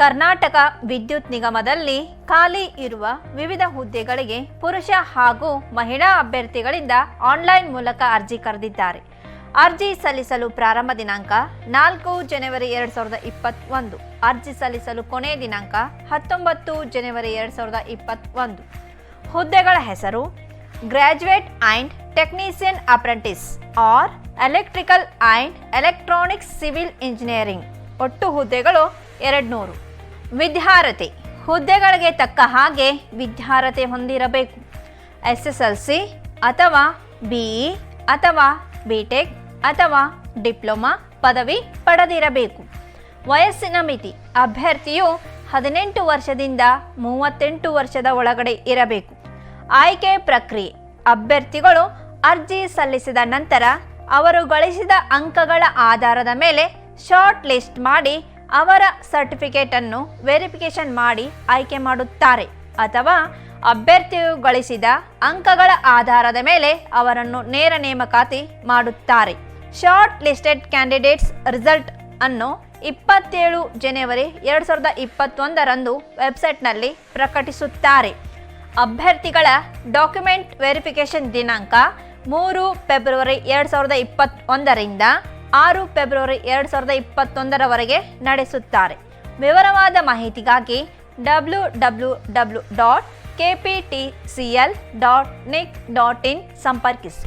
ಕರ್ನಾಟಕ ವಿದ್ಯುತ್ ನಿಗಮದಲ್ಲಿ ಖಾಲಿ ಇರುವ ವಿವಿಧ ಹುದ್ದೆಗಳಿಗೆ ಪುರುಷ ಹಾಗೂ ಮಹಿಳಾ ಅಭ್ಯರ್ಥಿಗಳಿಂದ ಆನ್ಲೈನ್ ಮೂಲಕ ಅರ್ಜಿ ಕರೆದಿದ್ದಾರೆ. ಅರ್ಜಿ ಸಲ್ಲಿಸಲು ಪ್ರಾರಂಭ ದಿನಾಂಕ ನಾಲ್ಕು ಜನವರಿ ಎರಡು ಸಾವಿರದ ಇಪ್ಪತ್ತೊಂದು. ಅರ್ಜಿ ಸಲ್ಲಿಸಲು ಕೊನೆಯ ದಿನಾಂಕ ಹತ್ತೊಂಬತ್ತು ಜನವರಿ ಎರಡು ಸಾವಿರದ ಇಪ್ಪತ್ತೊಂದು. ಹುದ್ದೆಗಳ ಹೆಸರು graduate and technician apprentice or electrical and electronics civil engineering. ಒಟ್ಟು ಹುದ್ದೆಗಳು ಎರಡ್ನೂರು. ವಿದ್ಯಾರ್ಹತೆ, ಹುದ್ದೆಗಳಿಗೆ ತಕ್ಕ ಹಾಗೆ ವಿದ್ಯಾರ್ಹತೆ ಹೊಂದಿರಬೇಕು. ಎಸ್ ಎಸ್ ಎಲ್ ಸಿ ಅಥವಾ ಬಿ ಇ ಅಥವಾ ಬಿ ಟೆಕ್ ಅಥವಾ ಡಿಪ್ಲೊಮಾ ಪದವಿ ಪಡೆದಿರಬೇಕು. ವಯಸ್ಸಿನ ಮಿತಿ, ಅಭ್ಯರ್ಥಿಯು ಹದಿನೆಂಟು ವರ್ಷದಿಂದ ಮೂವತ್ತೆಂಟು ವರ್ಷದ ಒಳಗಡೆ ಇರಬೇಕು. ಆಯ್ಕೆ ಪ್ರಕ್ರಿಯೆ, ಅಭ್ಯರ್ಥಿಗಳು ಅರ್ಜಿ ಸಲ್ಲಿಸಿದ ನಂತರ ಅವರು ಗಳಿಸಿದ ಅಂಕಗಳ ಆಧಾರದ ಮೇಲೆ ಶಾರ್ಟ್ ಲಿಸ್ಟ್ ಮಾಡಿ ಅವರ ಸರ್ಟಿಫಿಕೇಟ್ ಅನ್ನು ವೆರಿಫಿಕೇಶನ್ ಮಾಡಿ ಆಯ್ಕೆ ಮಾಡುತ್ತಾರೆ. ಅಥವಾ ಅಭ್ಯರ್ಥಿಯು ಗಳಿಸಿದ ಅಂಕಗಳ ಆಧಾರದ ಮೇಲೆ ಅವರನ್ನು ನೇರ ನೇಮಕಾತಿ ಮಾಡುತ್ತಾರೆ. ಶಾರ್ಟ್ ಲಿಸ್ಟೆಡ್ ಕ್ಯಾಂಡಿಡೇಟ್ಸ್ ರಿಸಲ್ಟ್ ಅನ್ನು ಇಪ್ಪತ್ತೇಳು ಜನವರಿ ಎರಡು ಸಾವಿರದ ಇಪ್ಪತ್ತೊಂದರಂದು ವೆಬ್ಸೈಟ್ನಲ್ಲಿ ಪ್ರಕಟಿಸುತ್ತಾರೆ. ಅಭ್ಯರ್ಥಿಗಳ ಡಾಕ್ಯುಮೆಂಟ್ ವೆರಿಫಿಕೇಶನ್ ದಿನಾಂಕ ಮೂರು ಫೆಬ್ರವರಿ ಎರಡು ಸಾವಿರದ ಇಪ್ಪತ್ತೊಂದರಿಂದ ಆರು ಫೆಬ್ರವರಿ ಎರಡು ಸಾವಿರದ ಇಪ್ಪತ್ತೊಂದರವರೆಗೆ ನಡೆಸುತ್ತಾರೆ. ವಿವರವಾದ ಮಾಹಿತಿಗಾಗಿ W W W dot K P T C L dot nic dot in ಸಂಪರ್ಕಿಸಿ.